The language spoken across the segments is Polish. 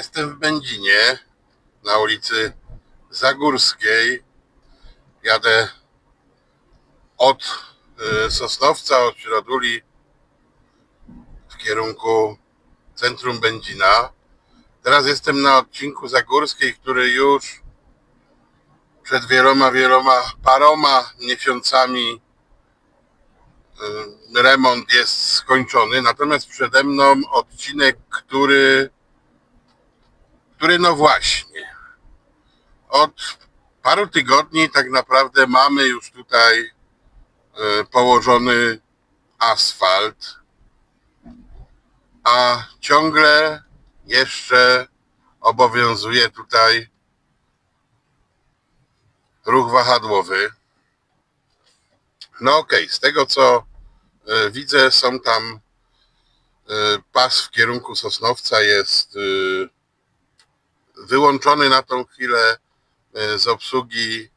Jestem w Będzinie na ulicy Zagórskiej. Jadę od y, Sosnowca, od Środuli w kierunku centrum Będzina. Teraz jestem na odcinku Zagórskiej, który już przed wieloma, wieloma, paroma miesiącami y, remont jest skończony. Natomiast przede mną odcinek, który który no właśnie od paru tygodni tak naprawdę mamy już tutaj e, położony asfalt, a ciągle jeszcze obowiązuje tutaj ruch wahadłowy. No okej, okay. z tego co e, widzę, są tam e, pas w kierunku Sosnowca jest wyłączony na tą chwilę e, z obsługi.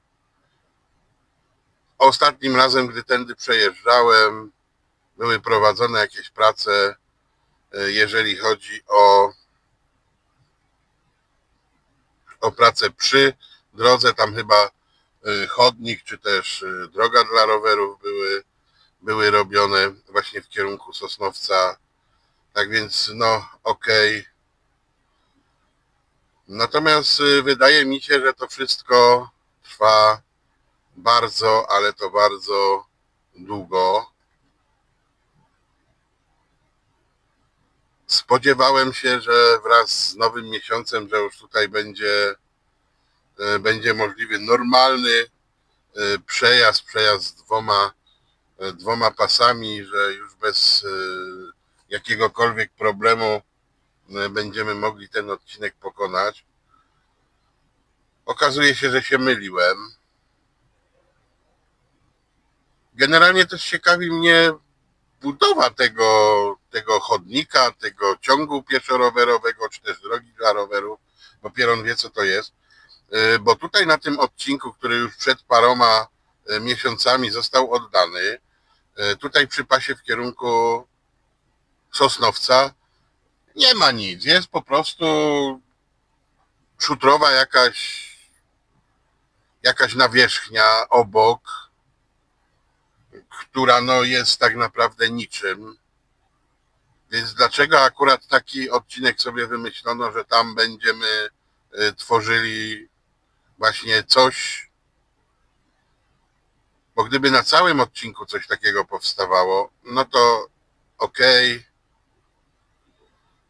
Ostatnim razem, gdy tędy przejeżdżałem, były prowadzone jakieś prace, e, jeżeli chodzi o, o pracę przy drodze, tam chyba e, chodnik, czy też droga dla rowerów były, były robione właśnie w kierunku Sosnowca. Tak więc, no, okej. Okay Natomiast y, wydaje mi się, że to wszystko trwa bardzo, ale to bardzo długo. Spodziewałem się, że wraz z nowym miesiącem, że już tutaj będzie, y, będzie możliwy normalny y, przejazd, przejazd z dwoma, dwoma pasami, że już bez jakiegokolwiek problemu będziemy mogli ten odcinek pokonać. Okazuje się, że się myliłem. Generalnie też ciekawi mnie budowa tego, tego chodnika, tego ciągu pieszo-rowerowego, czy też drogi dla rowerów, bo Pieron wie, co to jest. E, bo tutaj na tym odcinku, który już przed paroma e, miesiącami został oddany, tutaj przy pasie w kierunku Sosnowca, nie ma nic, jest po prostu szutrowa jakaś jakaś nawierzchnia obok, która no jest tak naprawdę niczym. Więc dlaczego akurat taki odcinek sobie wymyślono, że tam będziemy y, tworzyli właśnie coś, bo gdyby na całym odcinku coś takiego powstawało, no to okej, okay,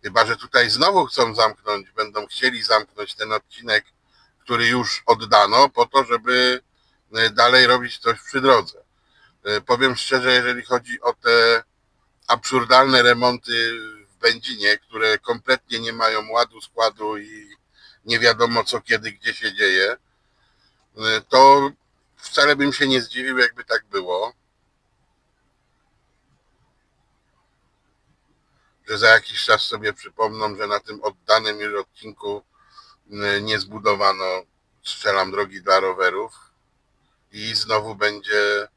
Chyba, że tutaj znowu chcą zamknąć, będą chcieli zamknąć ten odcinek, który już oddano, po to, żeby e, dalej robić coś przy drodze. E, powiem szczerze, jeżeli chodzi o te absurdalne remonty w Będzinie, które kompletnie nie mają ładu, składu i nie wiadomo co, kiedy, gdzie się dzieje, e, to wcale bym się nie zdziwił, jakby tak było. Za jakiś czas sobie przypomną, że na tym oddanym już odcinku nie zbudowano, strzelam drogi dla rowerów i znowu będzie,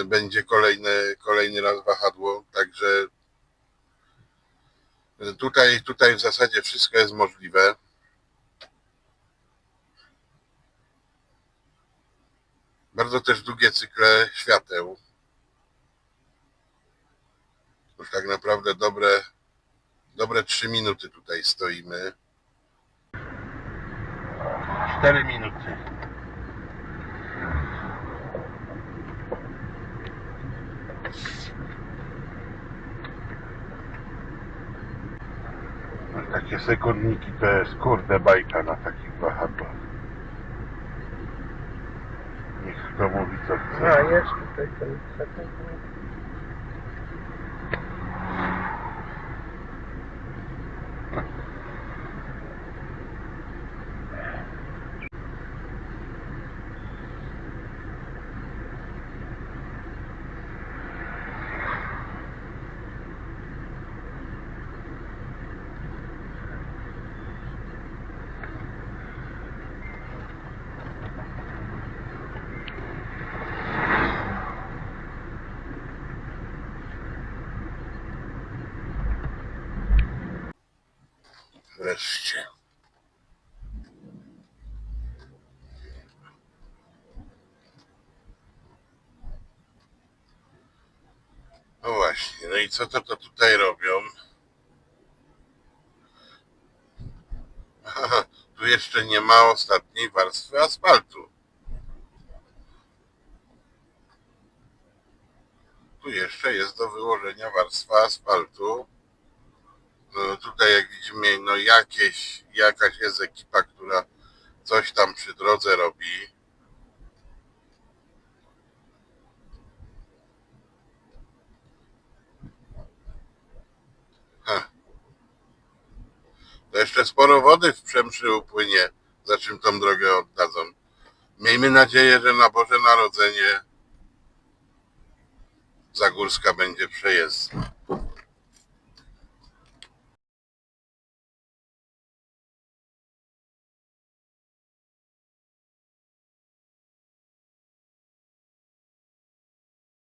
y, będzie kolejny, kolejny raz wahadło, także tutaj, tutaj w zasadzie wszystko jest możliwe. Bardzo też długie cykle świateł. Już tak naprawdę dobre, dobre 3 minuty tutaj stoimy. 4 minuty. Takie sekundniki to jest kurde bajka na takich wahadłach. Niech kto mówi co chce. A, jest tutaj ten sekund. Wreszcie. No właśnie, no i co to, to tutaj robią? Tu jeszcze nie ma ostatniej warstwy asfaltu. Tu jeszcze jest do wyłożenia warstwa asfaltu. Tutaj jak widzimy, no jakieś, jakaś jest ekipa, która coś tam przy drodze robi. Heh. To jeszcze sporo wody w Przemszy upłynie, za czym tą drogę oddadzą. Miejmy nadzieję, że na Boże Narodzenie Zagórska będzie przejezdna.